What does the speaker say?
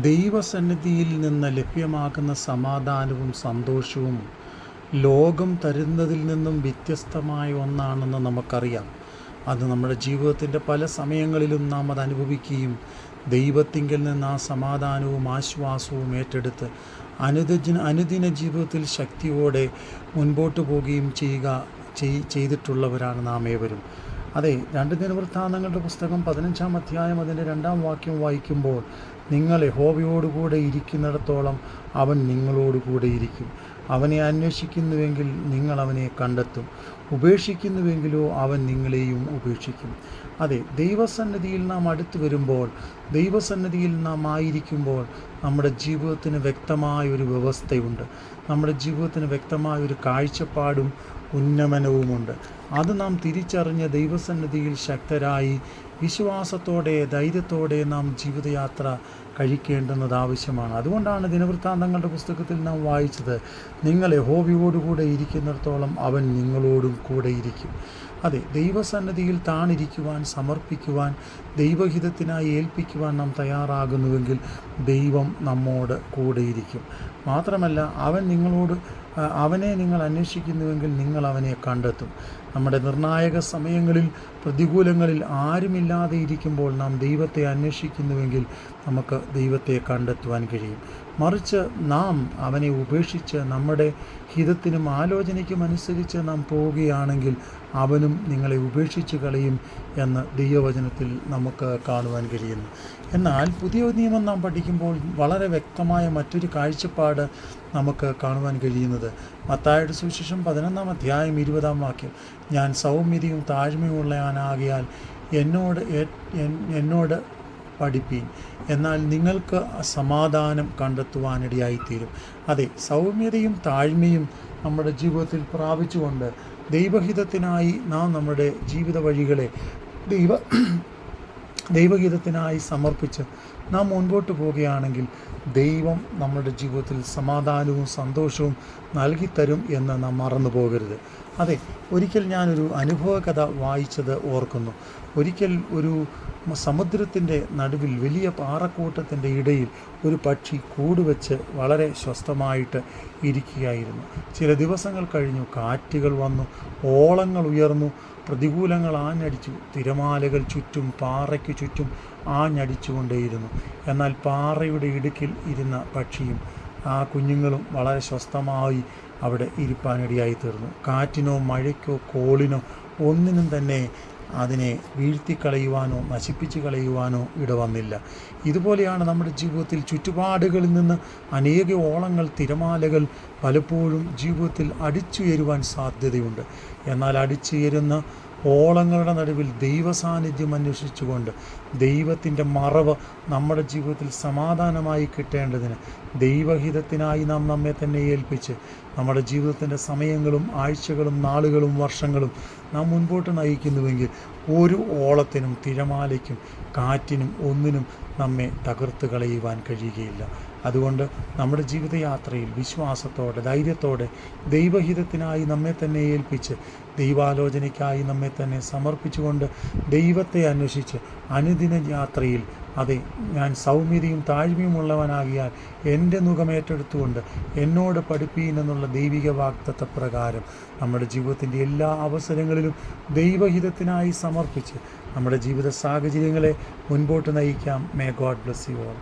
ദൈവസന്നിധിയിൽ നിന്ന് ലഭ്യമാകുന്ന സമാധാനവും സന്തോഷവും ലോകം തരുന്നതിൽ നിന്നും വ്യത്യസ്തമായ ഒന്നാണെന്ന് നമുക്കറിയാം. അത് നമ്മുടെ ജീവിതത്തിന്റെ പല സമയങ്ങളിലും നാം അത് അനുഭവിക്കുകയും ദൈവത്തിങ്കിൽ നിന്ന് ആ സമാധാനവും ആശ്വാസവും ഏറ്റെടുത്ത് അനുദിന അനുദിന ജീവിതത്തിൽ ശക്തിയോടെ മുൻപോട്ട് പോവുകയും ചെയ്യുക ചെയ്- ചെയ്തിട്ടുള്ളവരാണ് നാം ഏവരും. അതെ രണ്ട് ദിനവൃത്താന്തങ്ങളുടെ പുസ്തകം പതിനഞ്ചാം അധ്യായം അതിന്റെ രണ്ടാം വാക്യം വായിക്കുമ്പോൾ നിങ്ങൾ യഹോവയോടുകൂടെ ഇരിക്കുന്നിടത്തോളം അവൻ നിങ്ങളോടുകൂടെ ഇരിക്കും. അവനെ അന്വേഷിക്കുന്നുവെങ്കിൽ നിങ്ങൾ അവനെ കണ്ടെത്തും. ഉപേക്ഷിക്കുന്നുവെങ്കിലോ അവൻ നിങ്ങളെയും ഉപേക്ഷിക്കും. അതെ ദൈവസന്നിധിയിൽ നാം അടുത്തു വരുമ്പോൾ ദൈവസന്നിധിയിൽ നാം ആയിരിക്കുമ്പോൾ നമ്മുടെ ജീവിതത്തിന് വ്യക്തമായ ഒരു വ്യവസ്ഥയുണ്ട്. നമ്മുടെ ജീവിതത്തിന് വ്യക്തമായ ഒരു കാഴ്ചപ്പാടും ഉന്നമനവുമുണ്ട്. അത് നാം തിരിച്ചറിഞ്ഞ് ദൈവസന്നിധിയിൽ ശക്തരായി വിശ്വാസത്തോടെ ധൈര്യത്തോടെ നാം ജീവിതയാത്ര കഴിക്കേണ്ടുന്നത് ആവശ്യമാണ്. അതുകൊണ്ടാണ് ദിനവൃത്താന്തങ്ങളുടെ പുസ്തകത്തിൽ നാം വായിച്ചത് നിങ്ങൾ ഹോബിയോടുകൂടെ ഇരിക്കുന്നിടത്തോളം അവൻ നിങ്ങളോടും കൂടെ ഇരിക്കും. അതെ ദൈവസന്നദ്ധിയിൽ താണിരിക്കുവാൻ സമർപ്പിക്കുവാൻ ദൈവഹിതത്തിനായി ഏൽപ്പിക്കുവാൻ നാം തയ്യാറാകുന്നുവെങ്കിൽ ദൈവം നമ്മോട് കൂടെയിരിക്കും മാത്രമല്ല അവൻ നിങ്ങളോട് അവനെ നിങ്ങൾ അന്വേഷിക്കുന്നുവെങ്കിൽ നിങ്ങൾ അവനെ കണ്ടെത്തും. നമ്മുടെ നിർണായക സമയങ്ങളിൽ പ്രതികൂലങ്ങളിൽ ആരുമില്ലാതെ ഇരിക്കുമ്പോൾ നാം ദൈവത്തെ അന്വേഷിക്കുന്നുവെങ്കിൽ നമുക്ക് ദൈവത്തെ കണ്ടെത്തുവാൻ കഴിയും. മറിച്ച് നാം അവനെ ഉപേക്ഷിച്ച് നമ്മുടെ ഹിതത്തിനും ആലോചനയ്ക്കും അനുസരിച്ച് നാം പോവുകയാണെങ്കിൽ അവനും നിങ്ങളെ ഉപേക്ഷിച്ച് കളയും എന്ന് ദൈവവചനത്തിൽ നമുക്ക് കാണുവാൻ കഴിയുന്നു. എന്നാൽ പുതിയ നിയമം നാം പഠിക്കുമ്പോൾ വളരെ വ്യക്തമായ മറ്റൊരു കാഴ്ചപ്പാട് നമുക്ക് കാണുവാൻ കഴിയുന്നത്. മത്തായുടെ സുവിശേഷം പതിനൊന്നാം അധ്യായം ഇരുപതാം വാക്യം ഞാൻ സൗമ്യതയും താഴ്മയുമുള്ളവനാകിയാൽ എന്നോട് എന്നോട് പഠിപ്പീൻ. എന്നാൽ നിങ്ങൾക്ക് സമാധാനം കണ്ടെത്തുവാനിടയായിത്തീരും. അതെ സൗമ്യതയും താഴ്മയും നമ്മുടെ ജീവിതത്തിൽ പ്രാപിച്ചുകൊണ്ട് ദൈവഹിതത്തിനായി നാം നമ്മുടെ ജീവിത വഴികളെ ദൈവ ദൈവഹിതത്തിനായി സമർപ്പിച്ച് നാം മുൻപോട്ട് പോവുകയാണെങ്കിൽ ദൈവം നമ്മുടെ ജീവിതത്തിൽ സമാധാനവും സന്തോഷവും നൽകിത്തരും എന്ന് നാം മറന്നു പോകരുത്. അതെ ഒരിക്കൽ ഞാനൊരു അനുഭവ കഥ വായിച്ചത് ഓർക്കുന്നു. ഒരിക്കൽ ഒരു സമുദ്രത്തിന്റെ നടുവിൽ വലിയ പാറക്കൂട്ടത്തിന്റെ ഇടയിൽ ഒരു പക്ഷി കൂടുവെച്ച് വളരെ സ്വസ്ഥമായിട്ട് ഇരിക്കുകയായിരുന്നു. ചില ദിവസങ്ങൾ കഴിഞ്ഞു കാറ്റുകൾ വന്നു ഓളങ്ങൾ ഉയർന്നു പ്രതികൂലങ്ങൾ ആഞ്ഞടിച്ചു തിരമാലകൾ ചുറ്റും പാറയ്ക്ക് ചുറ്റും ആഞ്ഞടിച്ചുകൊണ്ടേയിരുന്നു. എന്നാൽ പാറയുടെ ഇടുക്കിൽ ഇരുന്ന പക്ഷിയും ആ കുഞ്ഞുങ്ങളും വളരെ സ്വസ്ഥമായി അവിടെ ഇരിപ്പാനിടയായി തീർന്നു കാറ്റിനോ മഴയ്ക്കോ കോളിനോ ഒന്നിനും തന്നെ അതിനെ വീഴ്ത്തിക്കളയുവാനോ നശിപ്പിച്ചു കളയുവാനോ ഇടവന്നില്ല. ഇതുപോലെയാണ് നമ്മുടെ ജീവിതത്തിൽ ചുറ്റുപാടുകളിൽ നിന്ന് അനേക ഓളങ്ങൾ തിരമാലകൾ പലപ്പോഴും ജീവിതത്തിൽ അടിച്ചുയരുവാൻ സാധ്യതയുണ്ട്. എന്നാൽ അടിച്ചുയരുന്ന ഓളങ്ങളുടെ നടുവിൽ ദൈവസാന്നിധ്യം അന്വേഷിച്ചുകൊണ്ട് ദൈവത്തിന്റെ മറവ് നമ്മുടെ ജീവിതത്തിൽ സമാധാനമായി കിട്ടേണ്ടതിന് ദൈവഹിതത്തിനായി നാം നമ്മെ തന്നെ ഏൽപ്പിച്ച് നമ്മുടെ ജീവിതത്തിന്റെ സമയങ്ങളും ആഴ്ചകളും നാളുകളും വർഷങ്ങളും നാം മുൻപോട്ട് നയിക്കുന്നുവെങ്കിൽ ഒരു ഓളത്തിനും തിരമാലയ്ക്കും കാറ്റിനും ഒന്നിനും നമ്മെ തകർത്ത് കളയുവാൻ കഴിയുകയില്ല. അതുകൊണ്ട് നമ്മുടെ ജീവിതയാത്രയിൽ വിശ്വാസത്തോടെ ധൈര്യത്തോടെ ദൈവഹിതത്തിനായി നമ്മെ തന്നെ ഏൽപ്പിച്ച് ദൈവാലോചനയ്ക്കായി നമ്മെ തന്നെ സമർപ്പിച്ചുകൊണ്ട് ദൈവത്തെ അന്വേഷിച്ച് അനുദിന യാത്രയിൽ അതെ ഞാൻ സൗമ്യതയും താഴ്മയുമുള്ളവനാകിയാൽ എന്റെ മുഖമേറ്റെടുത്തുകൊണ്ട് എന്നോട് പഠിപ്പീൻ എന്നുള്ള ദൈവിക വാക്തത്വ പ്രകാരം നമ്മുടെ ജീവിതത്തിന്റെ എല്ലാ അവസരങ്ങളിലും ദൈവഹിതത്തിനായി സമർപ്പിച്ച് നമ്മുടെ ജീവിത സാഹചര്യങ്ങളെ മുൻപോട്ട് നയിക്കാം. May God bless you all